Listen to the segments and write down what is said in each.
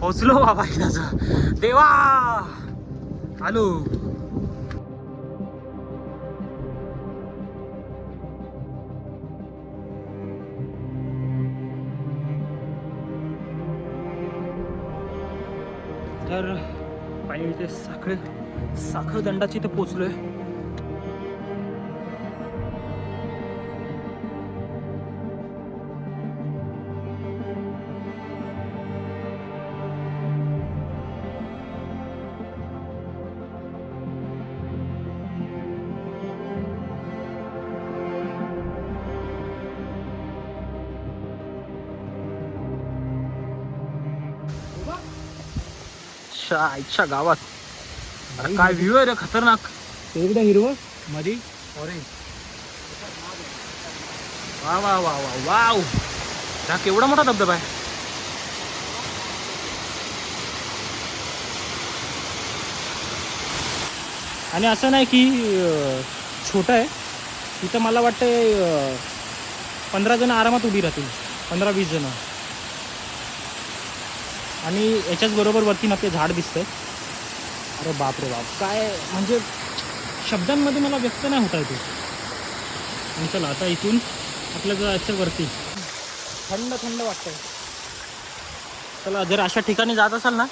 पोचलो बाबा इथं. देवा! आलो. तर पाहिजे ते साखर साखर दंडाची इथं पोचलोय. आईच्या गावात. अरे काय व्ह्यू आहे रे खतरनाक. एकदा हिरवं मधी? ऑरेंज वा वा वा वा वाव. हा केवढा मोठा धबधबा आहे. आणि असं नाही की अं, छोटं आहे. तिथं मला वाटतं पंधरा जण आरामात उभी राहतील. पंधरा वीस जण. आणि याच्याच बरोबर वरती ना ते झाड दिसतंय. अरे बाप रे बाप. काय म्हणजे शब्दांमध्ये मला व्यक्त नाही होता येते आणि चला आता इथून आपलं जायचं वरती. थंड थंड वाटतंय. चला जर अशा ठिकाणी जात असाल ना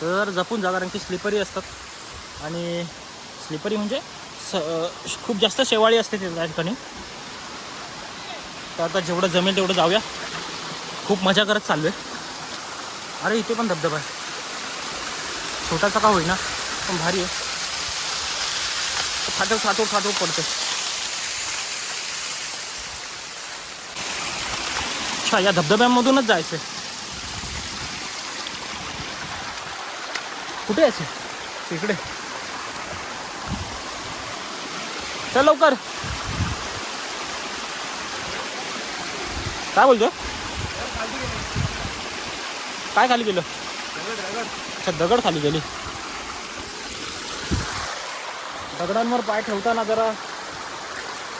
तर जपून जा कारण की स्लिपरी असतात. आणि स्लिपरी म्हणजे स खूप जास्त शेवाळी असते ते त्या ठिकाणी. तर आता जेवढं जमेल तेवढं जाऊया. खूप मजा करत चाललो आहे अरे इथे पण धबधबा आहे छोटासा का होईना पण भारी आहे फाटव फाटव फाटव पडते। अच्छा या धबधब्यांमधूनच जायचंय कुठे यायचं इकडे। चल लवकर। काय बोलतो काय खाली गेलं? अच्छा दगड खाली गेली. दगडांवर पाय ठेवताना जरा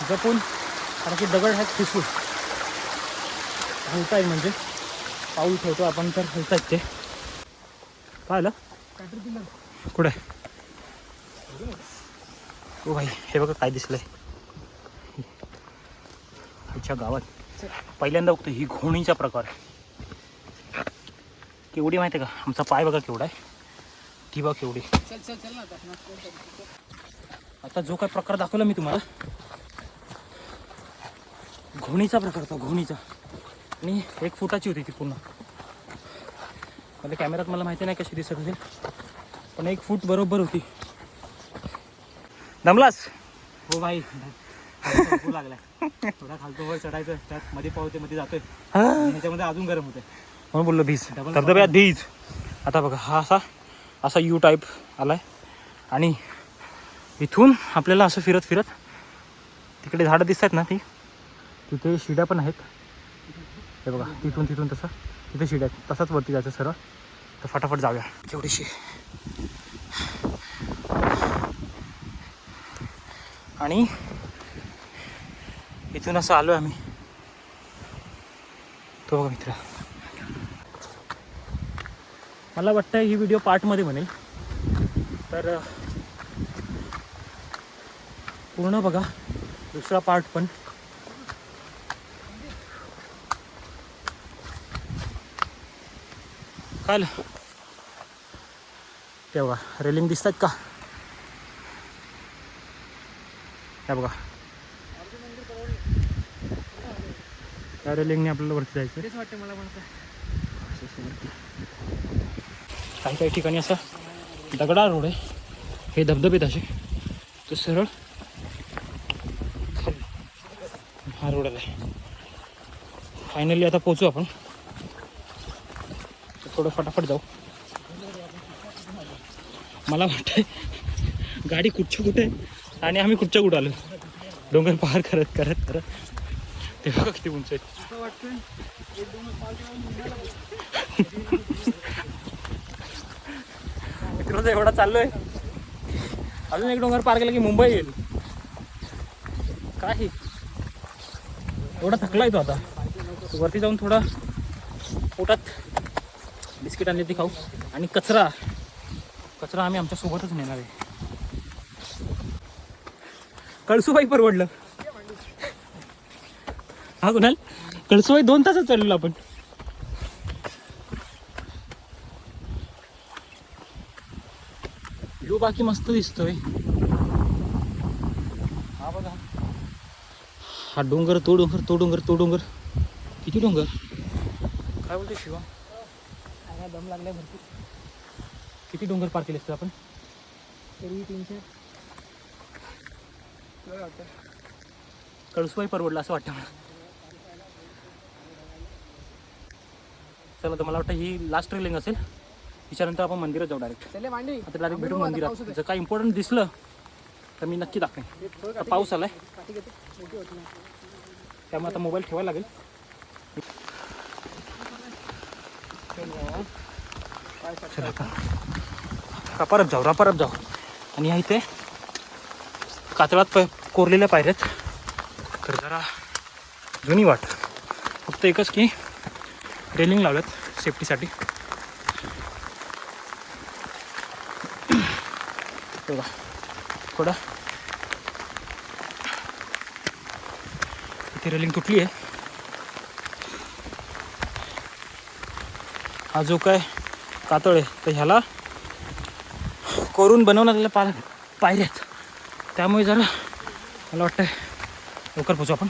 जपून कारण की दगड आहेत फिसू हलताय म्हणजे. पाऊल ठेवतो आपण तर हलतायत ते. पाहिलं कुठे? ओ भाई हे बघा काय दिसलंय. आमच्या गावात पहिल्यांदा बघतो ही घोणीचा प्रकार केवढी माहिती आहे का? आमचा पाय बघा केवढा आहे. ती बघा केवढी. आता जो काय प्रकार दाखवला मी तुम्हाला घोणीचा प्रकार होता घोणीचा. आणि एक फुटाची होती ती पूर्ण. मला कॅमेऱ्यात मला माहिती नाही कशी दिसत असेल पण एक फूट बरोबर होती. दमलास? हो भाई. लागलाय. थोडा खालतो वर चढायचं त्यात मध्ये पावते मध्ये जातोय. आणि ह्याच्यामध्ये अजून गरम होते म्हणून बोललो भीज. धबधब्यात भीज. आता बघा हा असा असा यू टाईप आलाय. आणि इथून आपल्याला असं फिरत फिरत तिकडे झाडं दिसत आहेत ना ती तिथे शिड्या पण आहेत. हे बघा तिथून तिथून तसं तिथे शिड्या आहेत. तसाच वरती जायचं सरळ. तर फटाफट जाऊया. केवढीशी आणि इथून असं आलो आम्ही. तो बघा मित्र. मला वाटतं ही व्हिडिओ पार्टमध्ये बनेल. तर पूर्ण बघा दुसरा पार्ट पण. काय ते बघा रेलिंग दिसत आहेत का? त्या बघा. त्या रेलिंगने आपल्याला वरती जायचं वाटतं मला. काही काही ठिकाणी असा दगडा रोड आहे. हे धबधबेत असे. तो सरळ हा रोड आहे. फायनली आता पोचू आपण. थोडं फटाफट जाऊ. मला वाटतंय गाडी कुठच्या कुठे आहे? आणि आम्ही कुठच्या कुठं आलो? डोंगर पार करत करत करत. ते बघा किती उंच आहे? तिकडं एवढा चाललोय. अजून एक डोंगर पार केला की मुंबई येईल. काही एवढा थकलाय तो आता. वरती जाऊन थोडा पोटात बिस्किट आणले ते खाऊ. आणि कचरा. कचरा आम्ही आमच्या सोबतच नेणार आहे. कळसूबाई परवडलं. हा कुणाल? कळसूबाई दोन तासच चाललो आपण. बाकी मस्त दिसतोय. हा बघा हा डोंगर तो डोंगर तो डोंगर तो डोंगर. किती डोंगर? काय बोलते शिवा? दम लागलाय भरपूर. किती डोंगर पार केले असते आपण? तरी तीनशे. कळसूबाई परवडलं असं वाटतं मला. चला तर मला वाटतं ही लास्ट रेलिंग असेल. तिच्यानंतर आपण मंदिरात जाऊ डायरेक्ट आता डायरेक्ट भेटू मंदिरात. जर काही इम्पॉर्टंट दिसलं तर मी नक्की दाखवेन. आता पाऊस आलाय. त्यामुळे आता मोबाईल ठेवायला लागेल. चला आता. परत जाऊ रा परत जाऊ. आणि ह्या इथे कातळात प कोरलेल्या पायऱ्यात तर जरा जुनी वाट. फक्त एकच की रेलिंग लावल्यात सेफ्टीसाठी बघा थोडा इथे रेलिंग तुटली आहे हा जो काय कातळ आहे तर ह्याला करून बनवण्यात पा पायऱ्या आहेत त्यामुळे जरा मला वाटतं लवकर पोचू आपण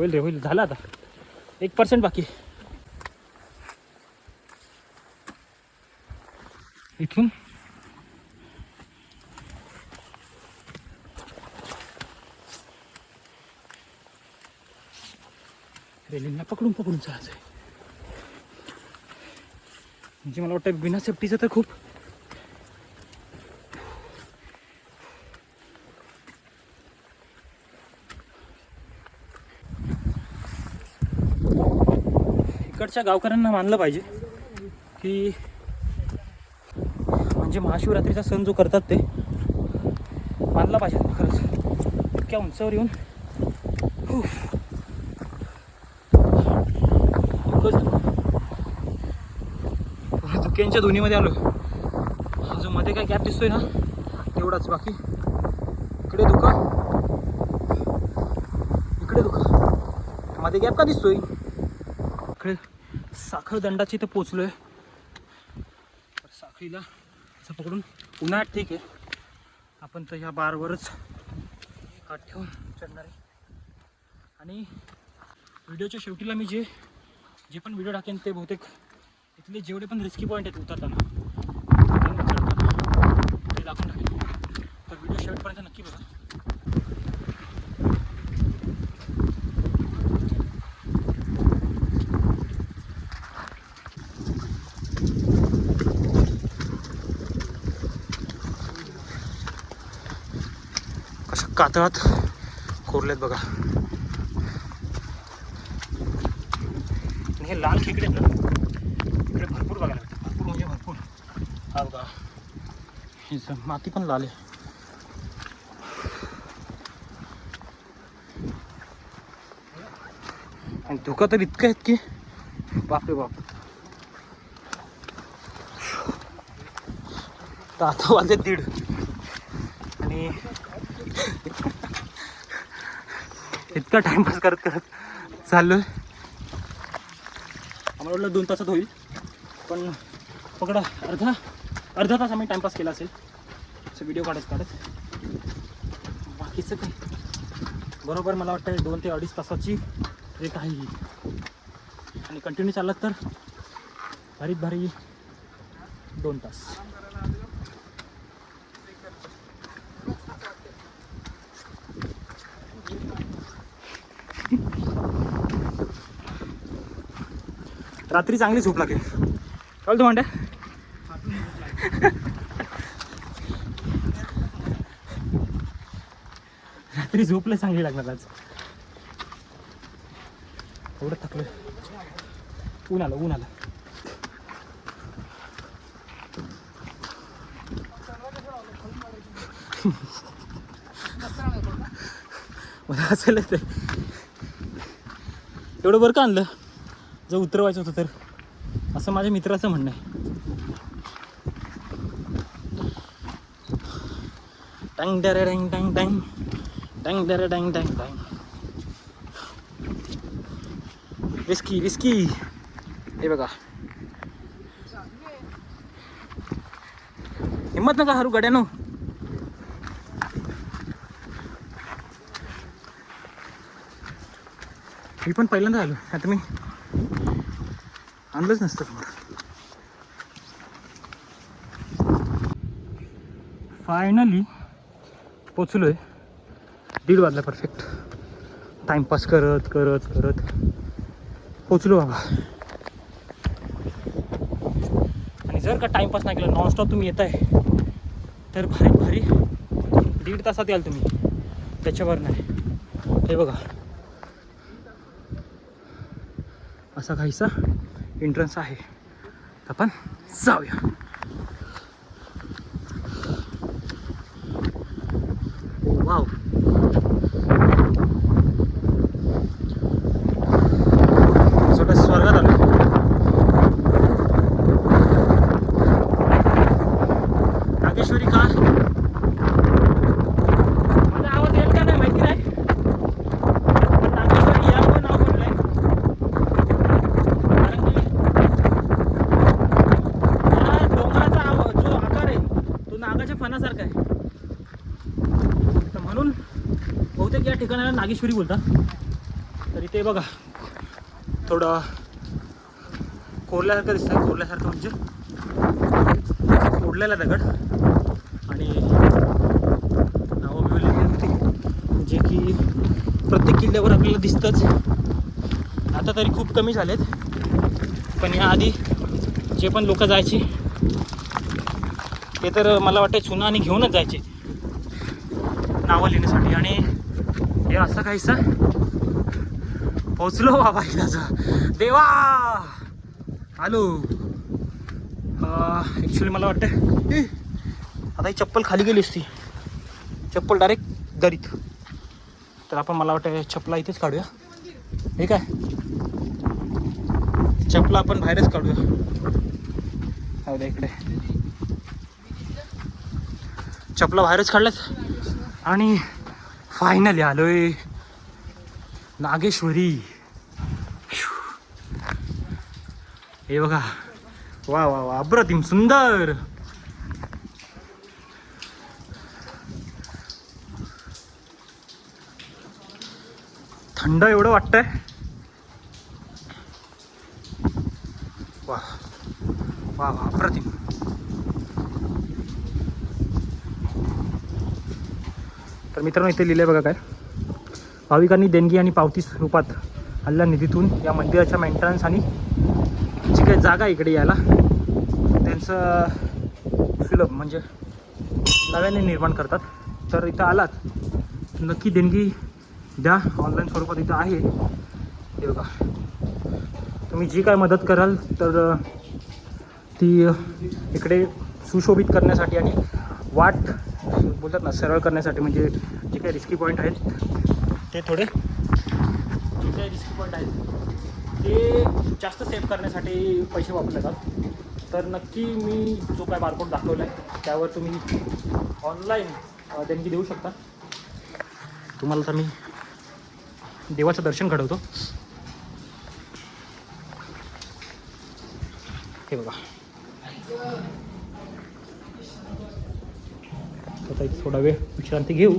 होईल रे होईल. झालं आता. एक पर्सेंट बाकी. इथून? रेलिंगला पकडून पकडून चालायचं आहे म्हणजे मला वाटतं बिना सेफ्टीचं तर खूप इकडच्या गावकऱ्यांना मानलं पाहिजे की म्हणजे महाशिवरात्रीचा सण जो करतात ते मानला पाहिजे खरंच. इतक्या उंचावर येऊन. धुक्यांच्या दोन्हीमध्ये आलो जो मध्ये काय गॅप दिसतोय ना तेवढाच बाकी इकडे धुका. इकडे धुका. मध्ये गॅप का दिसतोय? साखर दंडाची इथं पोचलोय तर साखळीला असं पकडून उन्हाळ्यात ठीक आहे. आपण तर ह्या बारवरच काठ ठेवून चढणार आहे. आणि व्हिडिओच्या शेवटीला मी जे जे पण व्हिडिओ टाकेन ते बहुतेक इथले जेवढे पण रिस्की पॉईंट आहेत उतरताना उतरताना, चढताना ते दाखवून टाकेन. तर व्हिडिओ शेवटपर्यंत नक्की बघा कशा कातळात कोरलेत बघा. आणि हे लाल खेकडे आहेत ना इकडे भरपूर बघायला भेटतात भरपूर म्हणजे भरपूर. हा बघा. हे माती पण लाल आहे. आणि धोका तर इतकं आहेत की बापरे बाप. तर आता वाजले दीड. आणि इतका टाइमपास करत करत चाललो आम्हाला वाटलं दोन तासात होईल. पण पकडा. अर्धा अर्धा तास आम्ही टाइमपास केला असेल. असं व्हिडिओ काढत काढत. बाकीचं काय? बरोबर मला वाटतं दोन ते अडीच तासाची ट्रेक आहे ही आणि कंटिन्यू चाललात तर भारीत भारी दोन तास. रात्री चांगली झोप लागेल. चाल तू म्हणते रात्री झोपलं चांगली लागणार आज. एवढं थकलं ऊन आलं ऊन आलं. मला असेल ते एवढं बरं का आणलं? जर उतरवायचं होतं तर? असं माझ्या मित्राचं म्हणणं आहे. टँग डॅरे टँग टँग. टँग टँग डॅरे टँग टँग. टँग रिस्की रिस्की हे बघा. हिंमत नका हरू गड्यानो. मी पण पहिल्यांदा आलो. आता मी आणलंच नसतं तुम्हाला फायनली पोचलो आहे दीड वाजला परफेक्ट टाईमपास करत करत करत. पोचलो बाबा. आणि जर का टाइमपास नाही केला नॉनस्टॉप तुम्ही येत आहे तर भारी भारी. दीड तासात याल तुम्ही. त्याच्यावर नाही. हे बघा. असा काहीसा. एंट्रन्स आहे. आपण जाऊया वाव छोट्या स्वर्गात आलो नागेश्वरी का माझा आवाज येईल का नाही माहिती नाही पण नागेश्वरी यामुळे नाव पडलंय कारण की हा डोंगराचा आव- जो आकार आहे तो नागाच्या फणासारखा आहे तर म्हणून बहुतेक या ठिकाणाला नागेश्वरी बोलता. तर इथे बघा थोडं कोरल्यासारखं दिसतं कोरल्यासारखं म्हणजे कोरलेला दगड. आणि नावं मिळवलेली जे की प्रत्येक किल्ल्यावर आपल्याला दिसतंच. आता तरी खूप कमी झालेत. पण याआधी जे पण लोक जायचे ते तर मला वाटतं चुना आणि घेऊनच जायचे. नावं लिहिण्यासाठी. आणि हे असं काहीस? पोचलो बाबा इथं देवा! आलो. ॲक्च्युली मला वाटतं आता ही चप्पल खाली गेली असती. चप्पल डायरेक्ट दरीत. तर आपण मला वाटतं चपला इथेच काढूया. हे काय? चपला आपण बाहेरच काढूया. अरे द्या इकडे. चपला बाहेरच काढल्यात. आणि फायनली आलोय. नागेश्वरी. हे बघा. वा वा वा. अप्रतिम सुंदर. थंड एवढं वाटतंय. वा. वा वा. अप्रतिम. तर मित्रांनो इथे लिहिलंय बघा काय? भाविकांनी देणगी आणि पावती स्वरूपात हल्ला निधीतून या मंदिराच्या मेंटेनन्स आणि जी काही जागा आहे इकडे यायला त्यांचं सुलभ म्हणजे नव्याने निर्माण करतात. तर इथं आलात नक्की देणगी द्या. ऑनलाईन स्वरूपात इथं आहे. हे बघा. तुम्ही जी काय मदत कराल तर ती इकडे सुशोभित करण्यासाठी आणि वाट बोलतात ना सरळ करण्यासाठी म्हणजे जे काही रिस्की पॉईंट आहेत ते थोडे जे काही रिस्की पॉईंट आहेत ते जास्त सेव्ह करण्यासाठी पैसे वापरले जातात. तर नक्की मी जो काय बारकोड दाखवला आहे त्यावर तुम्ही ऑनलाईन देणगी देऊ शकता. तुम्हाला तर मी देवाचं दर्शन घडवतो. हे बघा. आता इथे थोडा वेळ विश्रांती घेऊ.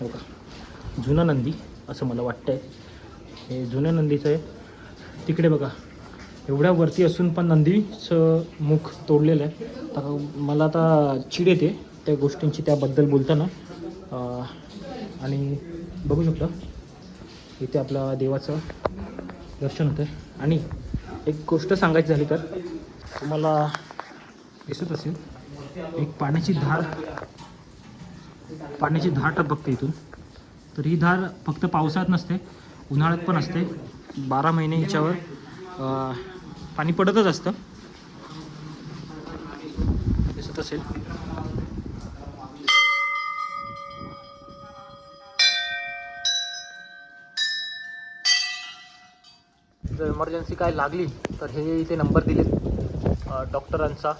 हो बघा जुना नंदी असं मला वाटतंय. हे जुन्या नंदीचं आहे. तिकडे बघा. एवढ्या वरती असून पण नंदीचं मुख तोडलेलं आहे. तर मला आता चिड येते त्या गोष्टींची त्याबद्दल बोलताना. आणि बघू शकता इथे आपल्या देवाचं दर्शन होतं आणि एक गोष्ट सांगायची झाली तर तुम्हाला दिसत असेल. एक पाण्याची धार पाण्याची धार बघते इथून. तर ही धार फक्त पावसाळ्यात नसते उन्हाळ्यात पण असते. बारा महिने हिच्यावर पाणी पडतच असतं. दिसत असेल. जर इमर्जन्सी काय लागली तर हे इथे नंबर दिलेत. डॉक्टरांचा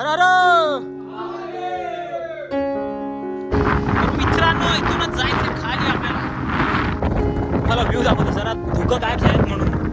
अरे अरे मित्रांनो इथूनच जायचं खाली आपल्याला. मला व्ह्यू दाखवतो जरा. धुकं काय आहेत म्हणून.